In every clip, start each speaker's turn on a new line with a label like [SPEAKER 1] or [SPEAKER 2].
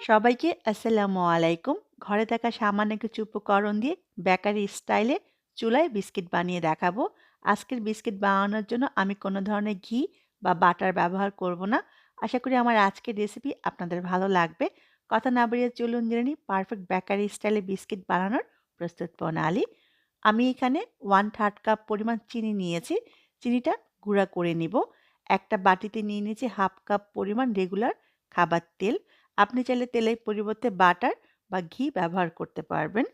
[SPEAKER 1] সবাইকে আসসালামু আলাইকুম। ঘরে থাকা সামান্য কিছু উপকরণ দিয়ে বেকারি স্টাইলে চুলায় বিস্কিট বানিয়ে দেখাবো। আজকের বিস্কিট বানানোর জন্য আমি কোনো ধরনের ঘি বা বাটার ব্যবহার করব না। আশা করি আমার আজকের রেসিপি আপনাদের ভালো লাগবে। কথা না বাড়িয়ে চলুন জেনে নিই পারফেক্ট বেকারি স্টাইলে বিস্কিট বানানোর প্রস্তুত প্রণালী। আমি এখানে 1/3 কাপ পরিমাণ চিনি নিয়েছি। চিনিটা গুঁড়া করে নিব। একটা বাটিতে নিয়ে নিয়েছি হাফ কাপ পরিমাণ রেগুলার খাবার তেল। আপনি চাইলে তেলের পরিবর্তে বাটার বা ঘি ব্যবহার করতে পারবেন।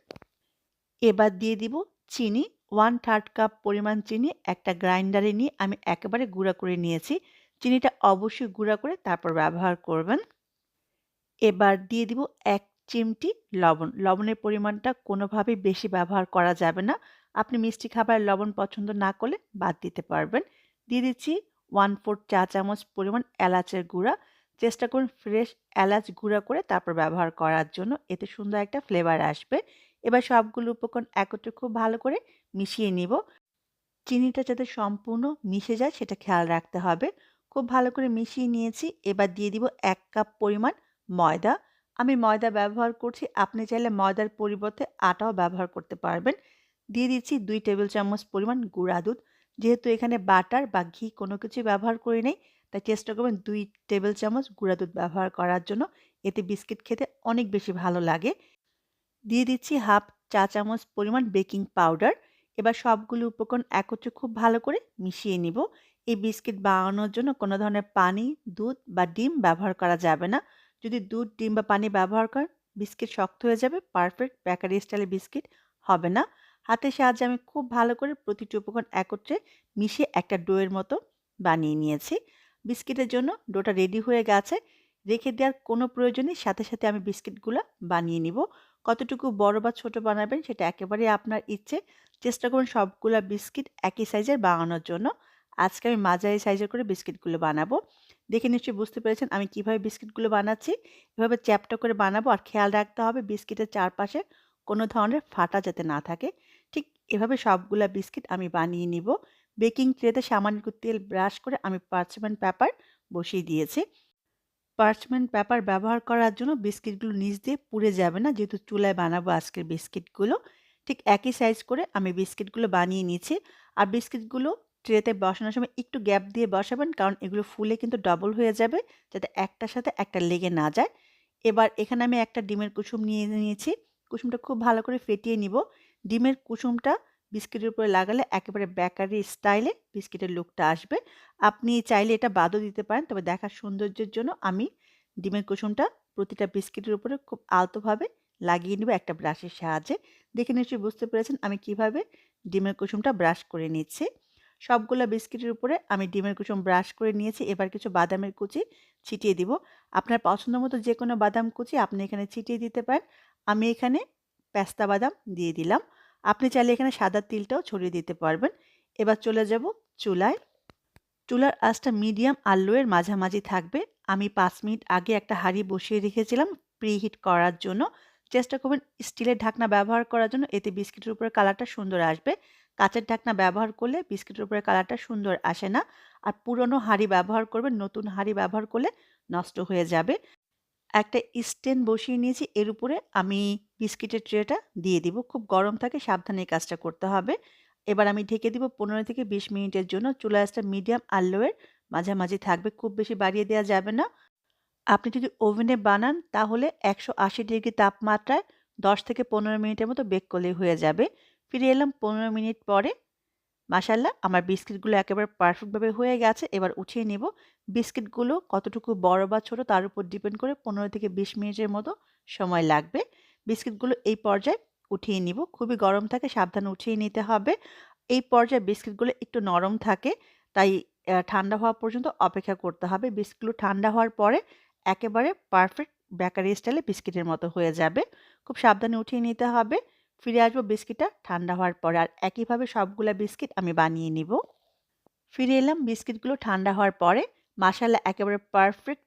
[SPEAKER 1] এবার দিয়ে দিব চিনি 1/3 কাপ পরিমাণ চিনি একটা গ্রাইন্ডারে নিয়ে আমি একেবারে গুঁড়া করে নিয়েছি। চিনিটা অবশ্যই গুঁড়া করে তারপর ব্যবহার করবেন। এবার দিয়ে দিব এক চিমটি লবণ। লবণের পরিমাণটা কোনোভাবেই বেশি ব্যবহার করা যাবে না। আপনি মিষ্টি খাবারের লবণ পছন্দ না করলে বাদ দিতে পারবেন। দিয়ে দিচ্ছি 1/4 চা চামচ পরিমাণ এলাচের গুঁড়া। চেষ্টা করুন ফ্রেশ এলাচ গুঁড়া করে তারপর ব্যবহার করার জন্য। এতে সুন্দর একটা ফ্লেভার আসবে। এবার সবগুলো উপকরণ একত্রে খুব ভালো করে মিশিয়ে নিব। চিনিটা যাতে সম্পূর্ণ মিশে যায় সেটা খেয়াল রাখতে হবে। খুব ভালো করে মিশিয়ে নিয়েছি। এবার দিয়ে দিব এক কাপ পরিমাণ ময়দা। আমি ময়দা ব্যবহার করছি। আপনি চাইলে ময়দার পরিবর্তে আটাও ব্যবহার করতে পারবেন। দিয়ে দিচ্ছি দুই টেবিল চামচ পরিমাণ গুঁড়া দুধ। যেহেতু এখানে বাটার বা ঘি কোনো কিছুই ব্যবহার করি নাই, তাই চেষ্টা করবেন দুই টেবিল চামচ গুঁড়া দুধ ব্যবহার করার জন্য। এতে বিস্কিট খেতে অনেক বেশি ভালো লাগে। দিয়ে দিচ্ছি হাফ চা চামচ পরিমাণ বেকিং পাউডার। এবার সবগুলো উপকরণ একত্রে খুব ভালো করে মিশিয়ে নিব। এই বিস্কিট বানানোর জন্য কোনো ধরনের পানি, দুধ বা ডিম ব্যবহার করা যাবে না। যদি দুধ, ডিম বা পানি ব্যবহার করেন বিস্কিট শক্ত হয়ে যাবে, পারফেক্ট বেকারি স্টাইলে বিস্কিট হবে না। হাতের সাহায্যে আমি খুব ভালো করে প্রতিটি উপকরণ একত্রে মিশিয়ে একটা ডোয়ের মতো বানিয়ে নিয়েছি। বিস্কিটের জন্য ডোটা রেডি হয়ে গেছে। রেখে দেওয়ার কোনো প্রয়োজন নেই। সাথে, সাথে আমি বিস্কিটগুলো বানিয়ে নিব। কতটুকু বড় বা ছোট বানাবেন সেটা একেবারেই আপনার ইচ্ছে। চেষ্টা করুন সবগুলো বিস্কিট একই সাইজের বানানোর জন্য। আজকে আমি মাঝারি সাইজের করে বিস্কিটগুলো বানাবো। দেখে নিশ্চয়ই বুঝতে পেরেছেন আমি কীভাবে বিস্কিটগুলো বানাচ্ছি। এভাবে চ্যাপ্টা করে বানাবো আর খেয়াল রাখতে হবে বিস্কিটের চারপাশে কোনো ধরনের ফাটা যাতে না থাকে। ঠিক এভাবে সবগুলা বিস্কিট আমি বানিয়ে নিব। বেকিং ট্রেতে সামান্য তেল ব্রাশ করে আমি পার্চমেন্ট পেপার বসিয়ে দিয়েছি। পার্চমেন্ট পেপার ব্যবহার করার জন্য বিস্কিটগুলো নিচ দিয়ে পুড়ে যাবে না যেহেতু চুলায় বানাবো আজকের বিস্কিটগুলো। ঠিক একই সাইজ করে আমি বিস্কিটগুলো বানিয়ে নিয়েছি। আর বিস্কিটগুলো ট্রেতে বসানোর সময় একটু গ্যাপ দিয়ে বসাবেন, কারণ এগুলো ফুলে কিন্তু ডবল হয়ে যাবে, যাতে একটার সাথে একটা লেগে না যায়। এবার এখানে আমি একটা ডিমের কুসুম নিয়ে নিয়েছি। কুসুমটা খুব ভালো করে ফেটিয়ে নিব। ডিমের কুসুমটা বিস্কিটের উপরে লাগালে একেবারে বেকারি স্টাইলে বিস্কিটের লুকটা আসবে। আপনি চাইলে এটা বাদও দিতে পারেন। তবে দেখার সৌন্দর্যের জন্য আমি ডিমের কুসুমটা প্রতিটা বিস্কিটের উপরে খুব আলতোভাবে লাগিয়ে নিব একটা ব্রাশের সাহায্যে। দেখে নিশ্চয়ই বুঝতে পেরেছেন আমি কীভাবে ডিমের কুসুমটা ব্রাশ করে নিচ্ছি। সবগুলো বিস্কিটের উপরে আমি ডিমের কুসুম ব্রাশ করে নিয়েছি। এবার কিছু বাদামের কুচি ছিটিয়ে দিব। আপনার পছন্দ মতো যে কোনো বাদাম কুচি আপনি এখানে ছিটিয়ে দিতে পারেন। আমি এখানে পেস্তা বাদাম দিয়ে দিলাম। আপনি চাইলে এখানে সাদা তিলটাও ছড়িয়ে দিতে পারবেন। এবার চলে যাব চুলায়। চুলার আঁচটা মিডিয়াম লো মাঝামাঝি থাকবে। আমি পাঁচ মিনিট আগে একটা হাঁড়ি বসিয়ে রেখেছিলাম প্রিহিট করার জন্য। চেষ্টা করবেন স্টিলের ঢাকনা ব্যবহার করার জন্য এতে বিস্কিটের উপরে কালারটা সুন্দর আসবে। কাঁচের ঢাকনা ব্যবহার করলে বিস্কিটের উপরে কালারটা সুন্দর আসে না। আর পুরনো হাঁড়ি ব্যবহার করবেন, নতুন হাঁড়ি ব্যবহার করলে নষ্ট হয়ে যাবে। একটা স্ট্যান্ড বসিয়ে নিয়েছি এর উপরে আমি বিস্কিটের ট্রেটা দিয়ে দিব। খুব গরম থাকে, সাবধানে এই কাজটা করতে হবে। এবার আমি ঢেকে দিব ১৫ থেকে ২০ মিনিটের জন্য। চুলার আঁচটা মিডিয়াম আর লো এর মাঝামাঝি থাকবে। খুব বেশি বাড়িয়ে দেওয়া যাবে না। আপনি যদি ওভেনে বানান, তাহলে ১৮০ ডিগ্রি তাপমাত্রায় ১০ থেকে ১৫ মিনিটের মতো বেক করলেই হয়ে যাবে। ফিরে এলাম ১৫ মিনিট পরে। মাশাআল্লাহ আমার বিস্কিটগুলো একেবারে পারফেক্টভাবে হয়ে গেছে। এবার উঠিয়ে নেব। বিস্কিটগুলো কতটুকু বড় বা ছোট তার উপর ডিপেন্ড করে ১৫ থেকে ২০ মিনিটের মতো সময় লাগবে। বিস্কিটগুলো এই পর্যায়ে উঠিয়ে নিব। খুবই গরম থাকে, সাবধানে উঠিয়ে নিতে হবে। এই পর্যায়ে বিস্কিটগুলো একটু নরম থাকে, তাই ঠান্ডা হওয়া পর্যন্ত অপেক্ষা করতে হবে। বিস্কিটগুলো ঠান্ডা হওয়ার পরে একেবারে পারফেক্ট বেকারি স্টাইলে বিস্কিটের মতো হয়ে যাবে। খুব সাবধানে উঠিয়ে নিতে হবে। ফিরে আসব বিস্কিটটা ঠান্ডা হওয়ার পরে। আর একইভাবে সবগুলা বিস্কিট আমি বানিয়ে নিব। ফিরে এলাম বিস্কিটগুলো ঠান্ডা হওয়ার পরে। মাশাআল্লাহ একেবারে পারফেক্ট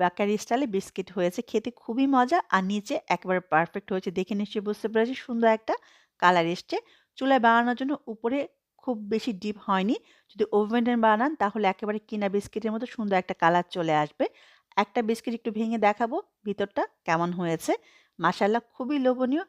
[SPEAKER 1] বেকারি স্টাইলে বিস্কিট হয়েছে। খেতে খুবই মজা আর নিচে একেবারে পারফেক্ট হয়েছে। দেখে নিশ্চয়ই বুঝতে পেরেছি সুন্দর একটা কালার এসছে। চুলায় বানানোর জন্য উপরে খুব বেশি ডিপ হয়নি। যদি ওভেনে বানান তাহলে একেবারে কিনা বিস্কিটের মতো সুন্দর একটা কালার চলে আসবে। একটা বিস্কিট একটু ভেঙে দেখাবো ভিতরটা কেমন হয়েছে মাসাল্লাহ খুবই লোভনীয়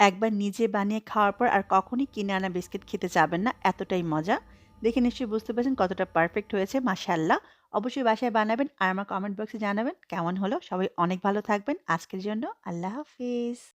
[SPEAKER 1] একবার নিজে বানিয়ে খাওয়ার পর আর কখনই কিনে আনা বিস্কিট খেতে যাবেন না, এতটাই মজা। দেখে নিশ্চয়ই বুঝতে পারছেন কতটা পারফেক্ট হয়েছে মাসাল্লাহ অবশ্যই বাসায় বানাবেন আর আমার কমেন্ট বক্সে জানাবেন কেমন হলো। সবাই অনেক ভালো থাকবেন। আজকের জন্য আল্লাহ হাফিজ।